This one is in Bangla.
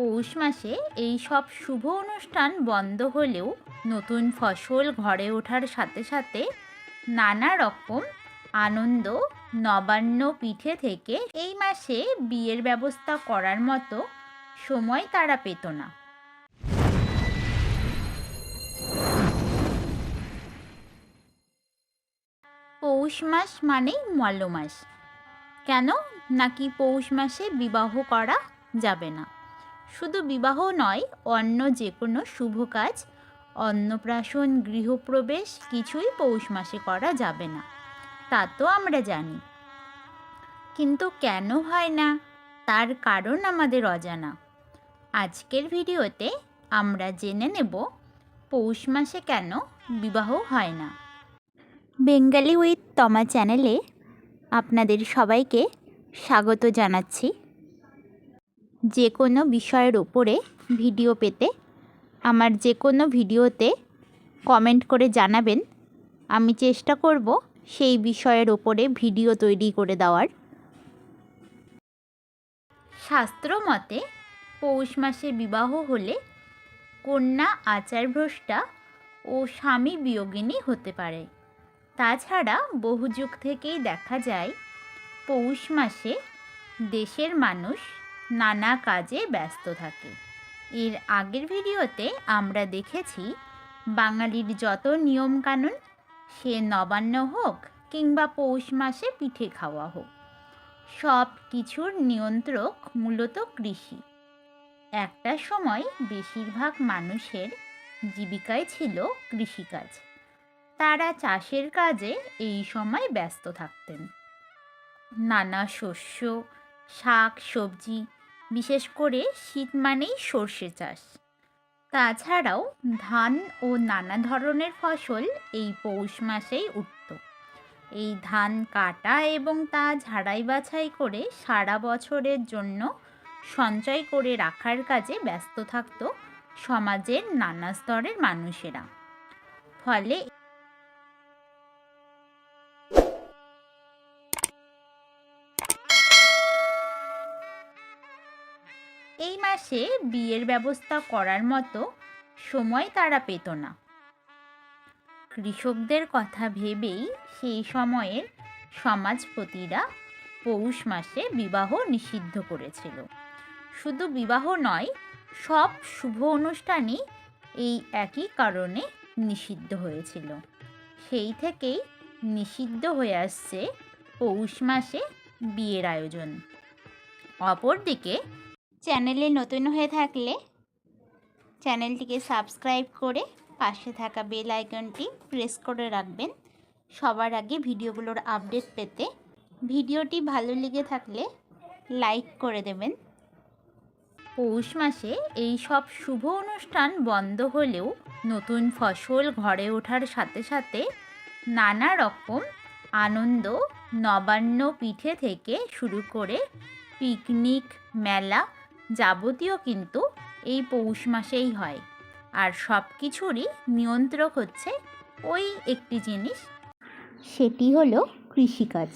পৌষ মাসে এই সব শুভ অনুষ্ঠান বন্ধ হলেও নতুন ফসল ঘরে ওঠার সাথে সাথে নানা রকম আনন্দ, নবান্ন পিঠে থেকে এই মাসে বিয়ের ব্যবস্থা করার মতো সময় তারা পেত না। পৌষ মাস মানেই মল্ল মাস। কেন? নাকি পৌষ মাসে বিবাহ করা যাবে না? শুধু বিবাহ নয় অন্য যে কোনো শুভ কাজ, অন্নপ্রাশন, গৃহপ্রবেশ, কিছুই পৌষ মাসে করা যাবে না। তা তো আমরা জানি। কিন্তু কেন হয় না? তার কারণ আমাদের অজানা। আজকের ভিডিওতে আমরা জেনে নেব, পৌষ মাসে কেন বিবাহ হয় না। বেঙ্গালি উইথ তমা চ্যানেলে আপনাদের সবাইকে স্বাগত জানাচ্ছি। যে কোনো বিষয়ের ওপরে ভিডিও পেতে আমার যে কোনো ভিডিওতে কমেন্ট করে জানাবেন। আমি চেষ্টা করব সেই বিষয়ের ওপরে ভিডিও তৈরি করে দেওয়ার। শাস্ত্র মতে, পৌষ মাসে বিবাহ হলে কন্যা আচারভ্রষ্টা ও স্বামী বিয়োগিনী হতে পারে। তাছাড়া বহু যুগ থেকেই দেখা যায়, পৌষ মাসে দেশের মানুষ নানা কাজে ব্যস্ত থাকে। এর আগের ভিডিওতে আমরা দেখেছি, বাঙালির যত নিয়মকানুন, সে নবান্ন হোক কিংবা পৌষ মাসে পিঠে খাওয়া হোক, সব কিছুর নিয়ন্ত্রক মূলত কৃষি। একটা সময় বেশিরভাগ মানুষের জীবিকায় ছিল কৃষিকাজ। তারা চাষের কাজে এই সময় ব্যস্ত থাকতেন। নানা শস্য, শাক, সবজি বিশেষ করে শীত মানেই সর্ষে চাষ। তাছাড়াও ধান ও নানা ধরনের ফসল এই পৌষ মাসেই উঠত। এই ধান কাটা এবং তা ঝাড়াই বাছাই করে সারা বছরের জন্য সঞ্চয় করে রাখার কাজে ব্যস্ত থাকত সমাজের নানা স্তরের মানুষেরা। ফলে এই মাসে বিয়ের ব্যবস্থা করার মতো সময় তারা পেত না। কৃষকদের কথা ভেবেই সেই সময়ের সমাজপতিরা পৌষ মাসে বিবাহ নিষিদ্ধ করেছিল। শুধু বিবাহ নয়, সব শুভ অনুষ্ঠানই এই একই কারণে নিষিদ্ধ হয়েছিল। সেই থেকেই নিষিদ্ধ হয়ে আসছে পৌষ মাসে বিয়ের আয়োজন। অপরদিকে চ্যানেলে নতুন হয়ে থাকলে চ্যানেলটিকে সাবস্ক্রাইব করে পাশে থাকা বেল আইকনটি প্রেস করে রাখবেন। সবার আগে ভিডিওগুলোর আপডেট পেতে ভিডিওটি ভালো লেগে থাকলে লাইক করে দেবেন। পৌষ মাসে এই সব শুভ অনুষ্ঠান বন্ধ হলেও নতুন ফসল ঘরে ওঠার সাথে সাথে নানা রকম আনন্দ, নবান্ন পিঠে থেকে শুরু করে পিকনিক, মেলা যাবতীয় কিন্তু এই পৌষ মাসেই হয়। আর সব কিছুরই নিয়ন্ত্রক হচ্ছে ওই একটি জিনিস, সেটি হলো কৃষিকাজ।